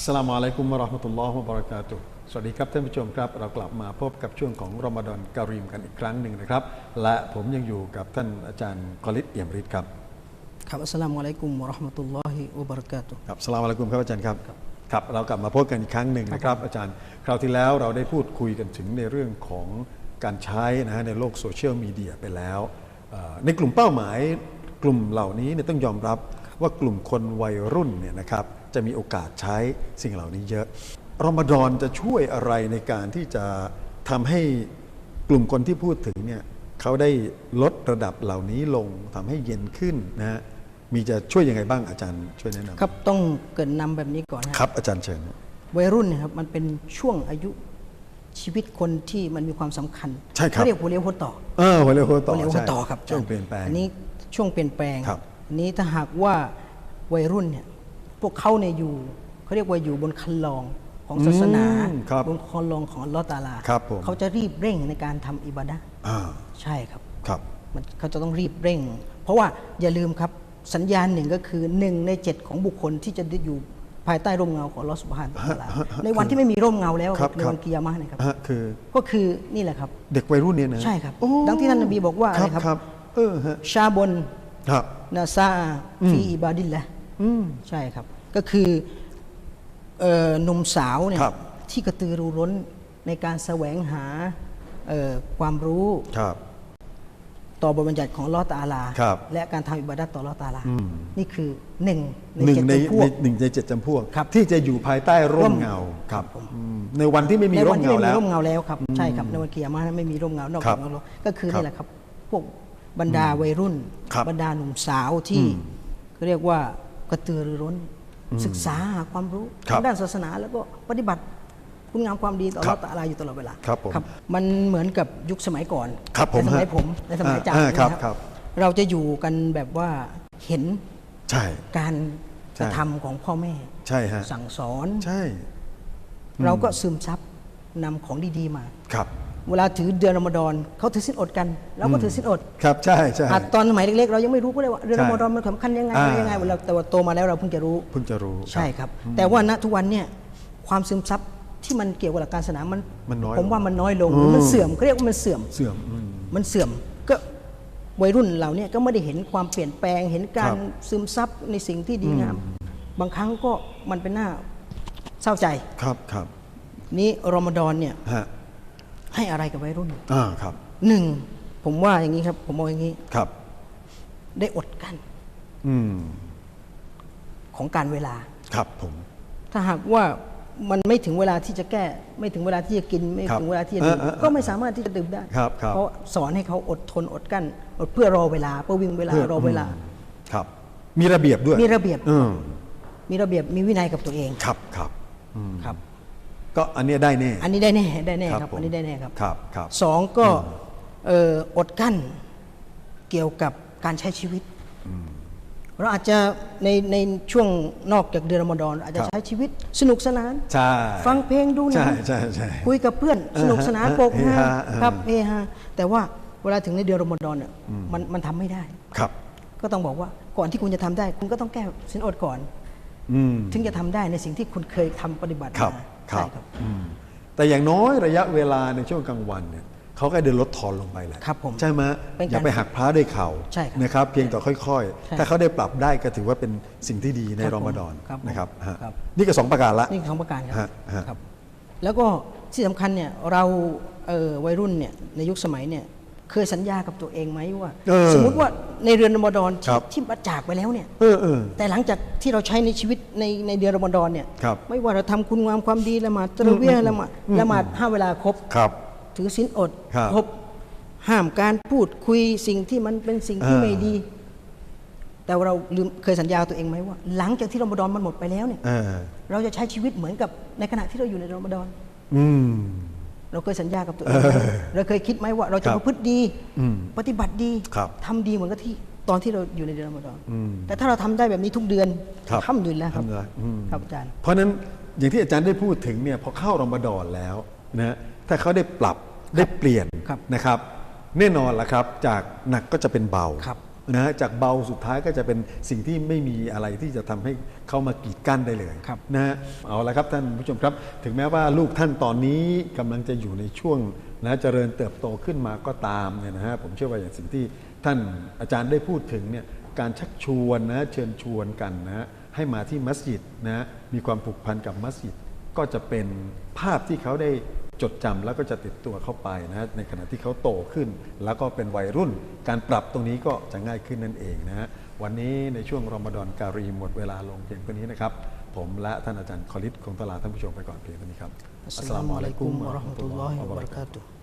อัสสลามุอะลัยกุมวะเราะห์มะตุลลอฮ์วะบะเราะกาตุฮ์สวัสดีครับท่านผู้ชมครับ เรากลับมาพบกับช่วงของรอมฎอนการีมกันอีกครั้งหนึ่งนะครับ และผมยังอยู่กับท่านอาจารย์กอลิดเอี่ยมฤทธิ์ครับครับอัสสลามุอะลัยกุมวะเราะห์มะตุลลอฮิวะบะเราะกาตุฮ์ครับอัสสลามุอะลัยกุมครับอาจารย์ครับครับ เรากลับมาพบกันอีกครั้งหนึ่งนะครับ อาจารย์คราวที่แล้วเราได้พูดคุยกันถึงในเรื่องของการใช้นะฮะในโลกโซเชียลมีเดียไปแล้วเอ่อในกลุ่มเป้าหมาย กลุ่มเหล่านี้เนี่ยต้องยอมรับว่ากลุ่มคนวัยรุ่นเนี่ยนะครับจะมีโอกาสใช้สิ่งเหล่านี้เยอะรอมฎอนจะช่วยอะไรในการที่จะทำให้กลุ่มคนที่พูดถึงเนี่ยเขาได้ลดระดับเหล่านี้ลงทำให้เย็นขึ้นนะฮะมีจะช่วยยังไงบ้างอาจารย์ช่วยแนะนำครับต้องเกรินนำแบบนี้ก่อนนะครับ อาจารย์เชิญวัยรุ่นเนยครับมันเป็นช่วงอายุชีวิตคนที่มันมีความสำคัญใช่ครับเขาเรียกหัวเลี้ยวหัวต่อเออหัวเรียวหัวต่อหัวเลี้ยวหัวต่อใครับช่วงเปลี่ยนแปลงอันนี้ ช่วงเปลี่ยนแปลงครับอันนี้ถ้าหากว่าวัยรุ่นเนี่ยพวกเขาเนี่ยอยู่เขาเรียกว่าอยู่บนคันลองของศาสนาอืมครับบนคันลองของอัลลอฮ์ตะอาลาครับผมเขาจะรีบเร่งในการทำอิบาดะห์อ่าใช่ครับครับมันเขาจะต้องรีบเร่ง เพราะว่าอย่าลืมครับสัญญาณหนึ่งก็คือหนึ่งในเจ็ดของบุคคลที่จะอยู่ภายใต้ร่มเงาของลอสุบฮานตะอาลาในวันที่ไม่มีร่มเงาแล้วครับในครัวับนกิยามะห์นะครับฮะคือก็คือนี่แหละครับ เด็กวัยรุ่นเนี่ยนะใช่ครับโอ้ดังที่ท่านนบีบอกว่าอะไรครับครับเออฮะ ชาบนครับนาซาฟีอิบาดิลละอืมใช่ครับ ก็คือเอ่อหนุ่มสาวเนี่ยครับที่กระตือรือร้นในการแสวงหาเอ่อความรู้ครับต่อบทบัญญัติของอัลลอฮ์ตะอาลาครับและการทำอิบาดะห์ต่ออัลลอฮ์ตะอาลาอืมนี่คือหนึ่งในหนึ่งเจ็ดในจำพวกหนึ่งในเจ็ดจำพวกครับที่จะอยู่ภายใต้ร่ร่มมเงาครับผมอืมในวันที่ไม่มีในร่วัมที่เงาไม่มีแล้วร่มเงาแล้วครับ ใช่ครับ ในวันกิยามะห์ไม่มีร่มเงานอกครัจาบกอัลลอฮ์ก็คือครับนี่แหละครับ พวก บรรดาวัยรุ่นครับบรรดาหนุ่มสาวที่อืมเขาเรียกว่ากระตือรือร้น ศึกษาหาความรู้ครับทางด้านศาสนาแล้วก็ปฏิบัติคุณงามความดีต่ออัลครัลอบฮ์ตะอาลาอยู่ตลอดเวลาครับผมมันเหมือนกับยุคสมัยก่อนครับผมในสมัยฮะผมในสมัยอ่าจักอ่าครับนะครับ เราจะอยู่กันแบบว่าเห็นใช่การกใช่ระทำของพ่อแม่ใช่ฮะสั่งสอนใช่ เราก็ซึมซับนำของดี ๆ มาครับ เวลาถือเดือนรอมฎอนเขาถือสินอดกันเราก็ถือสินอดครับใช่ใช่อาจตอนสมัยเล็กๆ เรายังไม่รู้ก็เลยว่าเดือนใช่รอมฎอนมันสำคัญยังไงอ่ายังไงเราแต่ว่าโตมาแล้วเราเพิ่งจะรู้เพิ่งจะรู้ใช่ครับ แต่ว่าณทุกวันเนี่ยความซึมซับที่มันเกี่ยวกับหลักการศาสนามันมันน้อยผมว่าลงมันน้อยลงอืมมันเสื่อมเขาเรียกว่ามันเสื่อมเสื่อมอืมมันเสื่อมก็วัยรุ่นเราเนี่ยก็ไม่ได้เห็นความเปลี่ยนแปลงเห็นการครับซึมซับในสิ่งที่ดีงาม บางครั้งก็มันเป็นหน้าเศร้าใจครับครับ นี้รอมฎอนเนี่ยฮะ ให้อะไรกับวัยรุ่นอ่าครับหนึ่งผมว่าอย่างนี้ครับ ผมมองอย่างนี้ครับ ได้อดกลั้นอืมของการเวลาครับผม ถ้าหากว่ามันไม่ถึงเวลาที่จะแก้ ไม่ถึงเวลาที่จะกิน ไม่ครับถึงเวลาที่จะดื่มเออเออเออก็ไม่สามารถที่จะดื่มได้ครับครับเพราะสอนให้เขาอดทนอดกลั้นอดเพื่อรอเวลาเพื่อวิ่งเวลาพื่รอเวลามครับ มีระเบียบด้วยมีระเบียบอืมมีระเบียบมีวินัยกับตัวเองครับครับอืมครับ ก็อันเนี้ยได้แน่ อันนี้ได้แน่ได้แน่ครับครับผม อันนี้ได้แน่ครับครับครับ สองก็เอ่ออดกลั้นเกี่ยวกับการใช้ชีวิตเราอาจจะในในช่วงนอกจากเดือนรอมฎอนอาจจะครับ ใช้ชีวิตสนุกสนาน ใช่ ฟังเพลงดูหนังใช่ใช่ใช่คุยกับเพื่อนเออสนุกสนานฮะโปกฮาเฮฮาเออ ครับเฮฮาแต่ว่าเวลาถึงในเดือนรอมฎอนเนี่ยมันมันทำไม่ได้ ครับ ก็ต้องบอกว่าก่อนที่คุณจะทำได้ คุณก็ต้องแก้สินอดก่อน อืม ถึงจะทำได้ในสิ่งที่คุณเคยทำปฏิบัติครับมา ครัใช่บครับอืมแต่อย่างน้อยระยะเวลาในช่วงกลางวันเนี่ยเขาก็เดินลดทอนลงไปแหละครับผมใช่ไหมเป็นการอย่าไปหักพร้าด้วยเข่าใช่ครับนะครับ เพียงแต่ค่อยใช่ๆถ้าเขาได้ปรับได้ก็ถือว่าเป็นสิ่งที่ดีในครับรอมฎอนครับผมนะครับฮะครับ นี่ก็สองประการละ นี่คือของประการครัฮะฮะ ครับ แล้วก็ที่สำคัญเนี่ยเราเอ่อวัยรุ่นเนี่ยในยุคสมัยเนี่ย เคยสัญญากับตัวเองไหมว่า เออสมมุติว่าในเดือนรอมฎอนคที่รับ ที่มาจากไปแล้วเนี่ย เออเออ แต่หลังจากที่เราใช้ในชีวิตในในเดือนรอมฎอนเนี่ย ครับไม่ว่าเราทำคุณงามความดีละหมาดตะเราะเวียห์ละหมาดละหมาดห้าเวลาครบ ครับ ถือศีลอดครับครบห้ามการพูดคุยสิ่งที่มันเป็นสิ่งที่เออไม่ดี แต่เราลืมเคยสัญญาตัวเองไหมว่า หลังจากที่รอมฎอนมันหมดไปแล้วเนี่ย เออ เราจะใช้ชีวิตเหมือนกับในขณะที่เราอยู่ในรอมฎอน อืม เราเคยสัญญากับตัวเองไหมเราเคยคิดไหมว่าเราจะครับประพฤติดีอืมปฏิบัติดีครับทำดีเหมือนกับที่ตอนที่เราอยู่ในเดือนรอมฎอนอืมแต่ถ้าเราทำได้แบบนี้ทุกเดือนครับทำดุลิลแล้วครับทำได้อืมครับอาจารย์เพราะฉะนั้นอย่างที่อาจารย์ได้พูดถึงเนี่ยพอเข้ารอมฎอนแล้วนะถ้าเขาได้ปรับได้เปลี่ยนครับนะครับ แน่นอนละครับ จากหนักก็จะเป็นเบาครับ นะฮะจากเบาสุดท้ายก็จะเป็นสิ่งที่ไม่มีอะไรที่จะทำให้เข้ามากีดกั้นได้เลยครับนะฮะเอาละครับท่านผู้ชมครับ ถึงแม้ว่าลูกท่านตอนนี้กำลังจะอยู่ในช่วงนะเจริญเติบโตขึ้นมาก็ตามเนี่ยนะฮะผมเชื่อว่าอย่างสิ่งที่ท่านอาจารย์ได้พูดถึงเนี่ยการชักชวนนะเชิญชวนกันนะฮะให้มาที่มัสยิดนะฮะมีความผูกพันกับมัสยิดก็จะเป็นภาพที่เขาได้ จดจำแล้วก็จะติดตัวเข้าไปนะในขณะที่เขาโตขึ้น แล้วก็เป็นวัยรุ่น การปรับตรงนี้ก็จะง่ายขึ้นนั่นเองนะฮะวันนี้ในช่วงรอมฎอนการีหมดเวลาลงเพียงเท่านี้นะครับ ผมและท่านอาจารย์คอลิดคงตลาท่านผู้ชมไปก่อนเพียงเท่านี้ครับอัสสลามุอะลัยกุมวะราะห์มะตุลลอฮิวะบะเราะกาตุฮ์